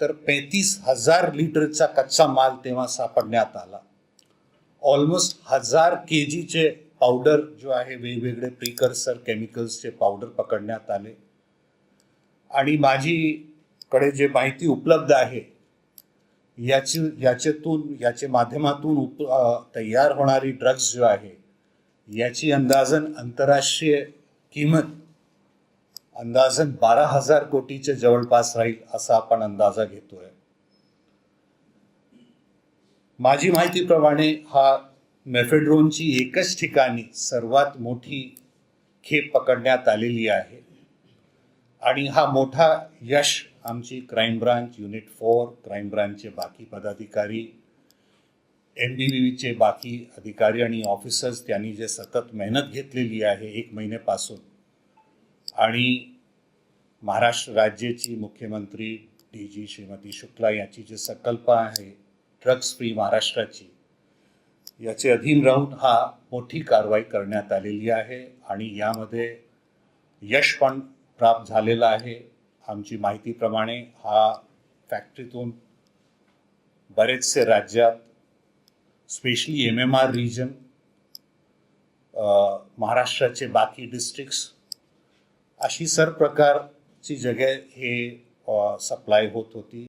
तर पैंतीस हजार लिटरचा कच्चा माल तेव्हा सापडण्यात आला. ऑलमोस्ट हजार के जीचे पावडर जो आहे वेगवेगळे प्रिकर्सर केमिकल्सचे पावडर पकडण्यात आले. आणि माझीकडे जे माहिती उपलब्ध आहे याची याच्यातून याचे माध्यमातून उप तयार होणारी ड्रग्ज जो आहे याची अंदाजन आंतरराष्ट्रीय किंमत अंदाजन बारा हजार कोटीच्या जवळपास राहील असा आपण अंदाजा घेतोय. माझी माहितीप्रमाणे हा मेफेड्रोनची एकच ठिकाणी सर्वात मोठी खेप पकडण्यात आलेली आहे. आणि हा मोठा यश आमची crime branch unit four crime ब्रांचचे बाकी पदाधिकारी एम बी बीचे बाकी अधिकारी आणि ऑफिसर्स त्यांनी जे सतत मेहनत घेतलेली आहे एक महिन्यापासून आणि महाराष्ट्र राज्याची मुख्यमंत्री डी जी श्रीमती शुक्ला याची जी संकल्प आहे ड्रग्ज फ्री महाराष्ट्राची याचे अधीन राहून हा मोठी कारवाई करण्यात आलेली आहे आणि यामध्ये यश पण प्राप्त झालेलं आहे. आमची माहितीप्रमाणे हा फॅक्टरीतून बरेचसे राज्यात specially M M R region महाराष्ट्राचे बाकी डिस्ट्रिक्ट्स अशी सर प्रकारची जगे हे सप्लाय होत होती.